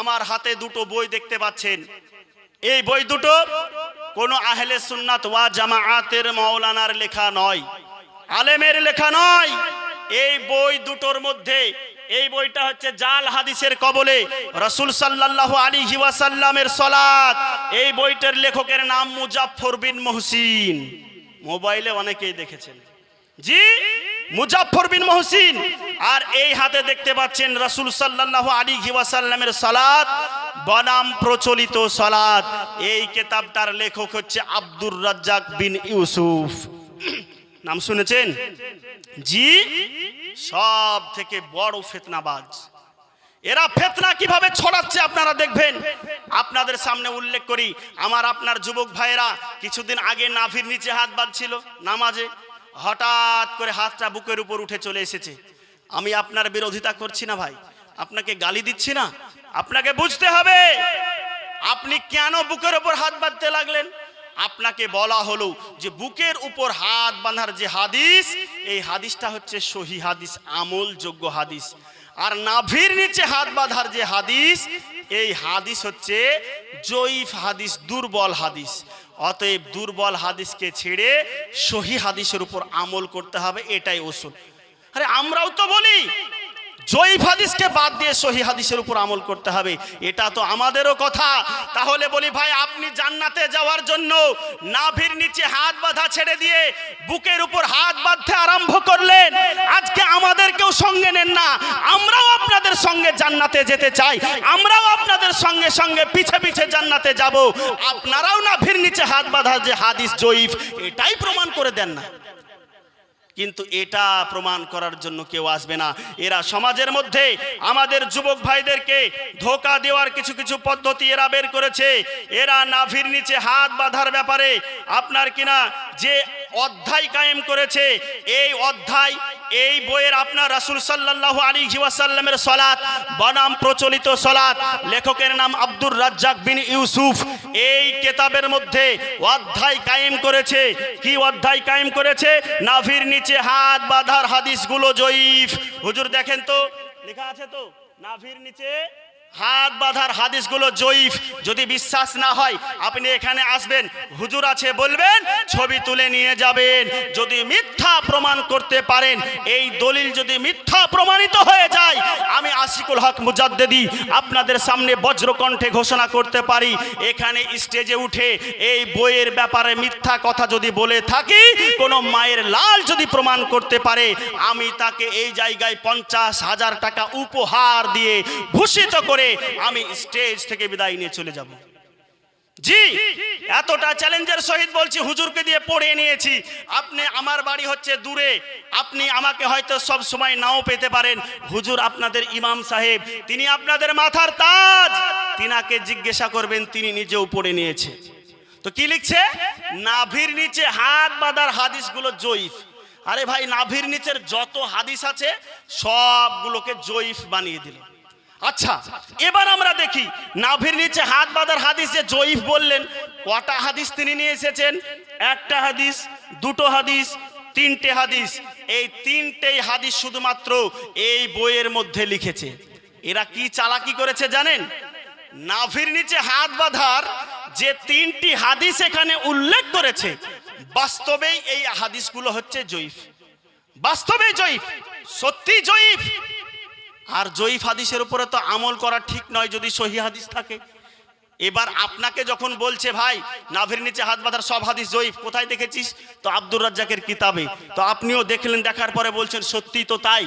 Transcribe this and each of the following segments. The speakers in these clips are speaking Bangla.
আমার হাতে দুটো বই দেখতে পাচ্ছেন। এই বই দুটো কোনো আহলে সুন্নাত ওয়া জামাআতের মাওলানার লেখা নয়, আলেমের লেখা নয়। এই বই দুটোর মধ্যে, এই বইটা হচ্ছে জাল হাদিসের কবলে রসুল সাল্লাল্লাহু আলাইহি ওয়াসাল্লামের সলাত এই বইটার লেখকের নাম মুজাফফর বিন মহসিন। মোবাইলে অনেকেই দেখেছেন। জি? মুজাফফর বিন মহসিন। আর এই হাতে দেখতে পাচ্ছেন রাসূল সাল্লাল্লাহু আলী ওয়াসাল্লামের সালাত, বনাম প্রচলিত সালাত। এই কেতাবটার লেখক হচ্ছে আব্দুর রাজ্জাক বিন ইউসুফ। নাম শুনেছেন? জি সব থেকে বড় ফেতনাবাজ। এরা ফেতনা কীভাবে ছড়াচ্ছে আপনারা দেখবেন? আপনাদের সামনে উল্লেখ করি, আমার আপনার যুবক ভাইয়েরা কিছুদিন আগে নাভির নিচে হাত বাঁধছিল নামাজে। হঠাৎ করে হাতটা বুকের উপর উঠে চলে এসেছে। আমি আপনার বিরোধিতা করছি না ভাই। আপনাকে গালি দিচ্ছি না। আপনাকে বুঝতে হবে। আপনি কেন বুকের উপর হাত বাঁধতে লাগলেন? আপনাকে বলা হলো যে বুকের উপর হাত বাঁধার যে হাদিস, এই হাদিসটা হচ্ছে সহি হাদিস আমলযোগ্য হাদিস। আর নাভির নিচে হাত বাঁধার যে হাদিস, এই হাদিস হচ্ছে জয়ীফ হাদিস, দুর্বল হাদিস। অতএব দুর্বল হাদিসকে ছেড়ে সহি হাদিসের উপর আমল করতে হবে, এটাই ওসুল আরে আমরাও তো বলি জয়ীফ হাদিসকে বাদ দিয়ে সহি হাদিসের উপর আমল করতে হবে, এটা তো আমাদেরও কথা। তাহলে বলি ভাই, আপনি জান্নাতে যাওয়ার জন্য নাভির নিচে হাত বাঁধা ছেড়ে দিয়ে বুকের উপর হাত বাঁধতে আরম্ভ করলেন। আজকে আমাদেরকেও সঙ্গে নেন না, আমরাও আপনাদের সঙ্গে জান্নাতে যেতে চাই, আমরাও আপনাদের সঙ্গে সঙ্গে পিছে পিছে জান্নাতে যাব। আপনারাও নাভির নিচে হাত বাঁধা যে হাদিস জয়ীফ, এটাই প্রমাণ করে দেন না। কিন্তু এটা প্রমাণ করার জন্য কেউ আসবে না। এরা সমাজের মধ্যে আমাদের যুবক ভাইদেরকে ধোকা দেওয়ার কিছু কিছু পদ্ধতি এরা বের করেছে। এরা নাভির নিচে হাত বাঁধার ব্যাপারে আপনার কিনা যে অধ্যায় কায়েম করেছে। এই অধ্যায়, এই বইয়ের আপনার রাসূল সাল্লাল্লাহু আলাইহি ওয়াসাল্লামের সলাত বনাম প্রচলিত সলাত লেখকের নাম আব্দুর রাজ্জাক বিন ইউসুফ। এই কেতাবের মধ্যে অধ্যায় কায়েম করেছে। কি অধ্যায় কায়েম করেছে? নাভির নিচে হাত বাঁধার হাদিসগুলো জয়ীফ। হুজুর দেখেন তো, লেখা আছে তো? নাভির নিচে হাত বাঁধার হাদিসগুলো জয়ীফ। যদি বিশ্বাস না হয়, আপনি এখানে আসবেন। হুজুর আছে বলবেন, ছবি তুলে নিয়ে যাবেন। যদি মিথ্যা প্রমাণ করতে পারেন, এই দলিল যদি মিথ্যা প্রমাণিত হয়ে যায় আমি হক মুজাদ্দেদি আপনাদের সামনে বজ্রকণ্ঠে ঘোষণা করতে পারি, এখানে স্টেজে উঠে এই বইয়ের ব্যাপারে মিথ্যা কথা যদি বলে থাকি, কোন মায়ের লাল যদি প্রমাণ করতে পারে, আমি তাকে এই জায়গায় পঞ্চাশ হাজার টাকা উপহার দিয়ে ভূষিত করে আমি স্টেজ থেকে বিদায় নিয়ে চলে যাব। জি, এতটা চ্যালেঞ্জের সহিত বলছি, হুজুরকে দিয়ে পড়ে নিয়েছি। আপনি আমার বাড়ি হচ্ছে দূরে। আপনি আমাকে হয়তো সব সময় নাও পেতে পারেন। হুজুর আপনাদের ইমাম সাহেব, তিনি আপনাদের মাথার তাজ। তিনাকে জিজ্ঞাসা করবেন, তিনি নিজেও পড়ে নিয়েছে। তো কি লিখছে? নাভির নিচে হাত বাঁধার হাদিসগুলো জয়ীফ। আরে ভাই, নাভির নিচের যত হাদিস আছে, সবগুলোকে জয়ীফ বানিয়ে দিল। আচ্ছা এবার আমরা দেখি নাভির নিচে হাত বাঁধার হাদিস যে জয়ীফ বললেন। কটা হাদিস তিনি নিয়ে এসেছেন? একটা হাদিস, দুটো হাদিস, তিনটে হাদিস। এই তিনটেই হাদিস শুধুমাত্র এই বইয়ের মধ্যে লিখেছে। এরা কি চালাকি করেছে জানেন? নাভির নিচে হাত বাঁধার যে তিনটি হাদিস এখানে উল্লেখ করেছে, বাস্তবেই এই হাদিসগুলো হচ্ছে জয়ীফ। বাস্তবে জয়ীফ সত্যি জয়ীফ। আর জয়ীফ হাদিসের উপরে তো আমল করা ঠিক নয় যদি সহি হাদিস থাকে। এবার আপনাকে যখন বলছে, ভাই, নাভির নিচে হাত বাঁধার সব হাদিস জয়ীফ, কোথায় দেখেছিস? তো আব্দুর রাজ্জাকের কিতাবে। তো আপনিও দেখলেন, দেখার পরে বলছেন সত্যি তো তাই।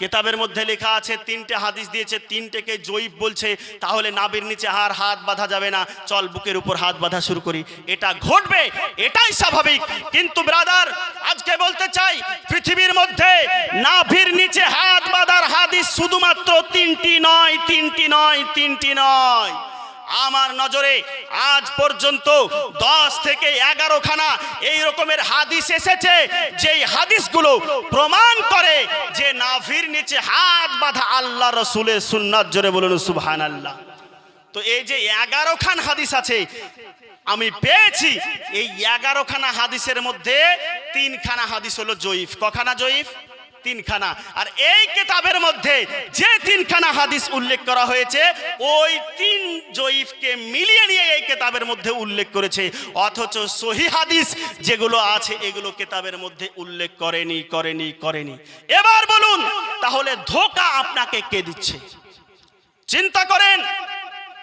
কেতাবের মধ্যে লেখা আছে, তিনটে হাদিস দিয়েছে, তিনটেকে জয়ীফ বলছে, তাহলে নাভির নিচে হার হাত বাঁধা যাবে না। চল, বুকের উপর হাত বাঁধা শুরু করি। এটা ঘটবে, এটাই স্বাভাবিক। কিন্তু ব্রাদার, আজকে বলতে চাই, পৃথিবীর মধ্যে নাভির নিচে হাত বাঁধার হাদিস শুধুমাত্র তিনটি নয় তিনটি নয় তিনটি নয়। আমার নজরে আজ পর্যন্ত দশ থেকে এগারো খানা এই রকমের হাদিস এসেছে, যেই হাদিসগুলো প্রমাণ করে যে নাভির নিচে হাত বাঁধা আল্লাহ রসুলের সুন্নাত, জোরে বলুন সুবহান আল্লাহ তো এই যে এগারো খান হাদিস আছে, আমি পেয়েছি, এই এগারো খানা হাদিসের মধ্যে তিনখানা হাদিস হলো জয়ীফ। কখানা জয়ীফ? তিনখানা। আর এই কেতাবের মধ্যে যে তিনখানা হাদিস উল্লেখ করা হয়েছে, ওই তিন জয়ীফকে মিলিয়ে নিয়ে এই কেতাবের মধ্যে উল্লেখ করেছে। অথচ সহি হাদিস যেগুলো আছে, এগুলো কেতাবের মধ্যে উল্লেখ করেনি করেনি করেনি। এবার বলুন, তাহলে ধোকা আপনাকে কে দিচ্ছে? চিন্তা করেন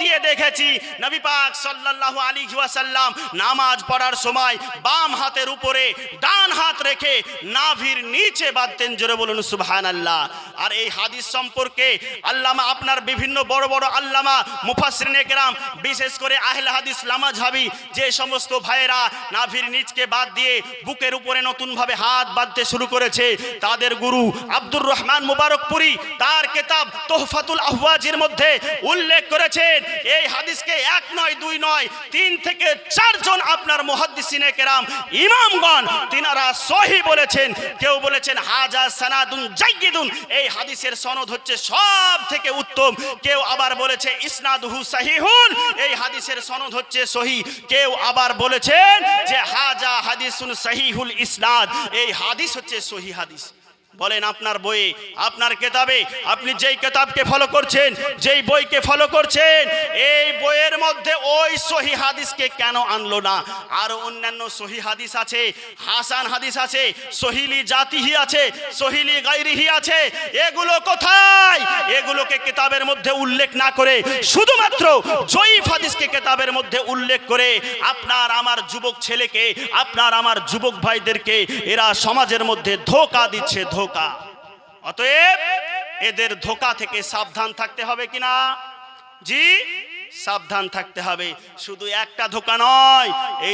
দিয়ে দেখেছি। নবী পাক সাল্লাল্লাহু আলাইহি ওয়াসাল্লাম নামাজ পড়ার সময় বাম হাতের উপরে ডান হাত রেখে নাভির নিচে বাঁধতেন। জোরে বলুন, সুবহানাল্লাহ। আর এই হাদিস সম্পর্কে আল্লামা, আপনার বিভিন্ন বড় বড় আল্লামা, মুফাসসিরিনে কেরাম বিশেষ করে আহলে হাদিস লামা ঝাবি যে সমস্ত ভাইয়েরা নাভির নিচকে বাদ দিয়ে বুকের উপরে নতুনভাবে হাত বাঁধতে শুরু করেছে, তাদের গুরু আব্দুর রহমান মুবারকপুরি, তার কেতাব তোহফাতুল আহওয়াজের মধ্যে উল্লেখ করেছেন। এই হাদিসকে এক নয়, দুই নয়, তিন থেকে চারজন আপনার মুহাদ্দিসিনে কেরাম, ইমামগণ, তিনারা সহি বলেছেন। কেউ বলেছেন, হাজা সানাদুন জাইয়িদুন। এই হাদিসের সনদ হচ্ছে সব থেকে উত্তম। কেউ আবার বলেছে, ইসনাদুহু সাহিহুন। এই হাদিসের সনদ হচ্ছে সহি। কেউ আবার বলেছেন যে, হাজা হাদিসুন সাহিহুল ইসনাদ। এই হাদিস হচ্ছে সহি হাদিস। বলেন আপনার বইয়ে আপনার কেতাবে, আপনি যেই কেতাবকে ফলো করছেন, যেই বইকে ফলো করছেন, এই বইয়ের মধ্যে ওই সহি হাদিসকে কেন আনলো না? আরও অন্যান্য সহি হাদিস আছে, হাসান হাদিস আছে, সহিলি জাতিহি আছে, সহিলি গাইরিহি আছে, এগুলো কোথায়? এগুলোকে কেতাবের মধ্যে উল্লেখ না করে, শুধুমাত্র জয়ীফ হাদিসকে কেতাবের মধ্যে উল্লেখ করে আপনার আমার যুবক ছেলেকে, আপনার আমার যুবক ভাইদেরকে এরা সমাজের মধ্যে ধোকা দিচ্ছে ধোকা। অতএব এদের ধোকা থেকে সাবধান থাকতে হবে কিনা? জি, সাবধান থাকতে হবে। শুধু একটা ধোকা নয়, এই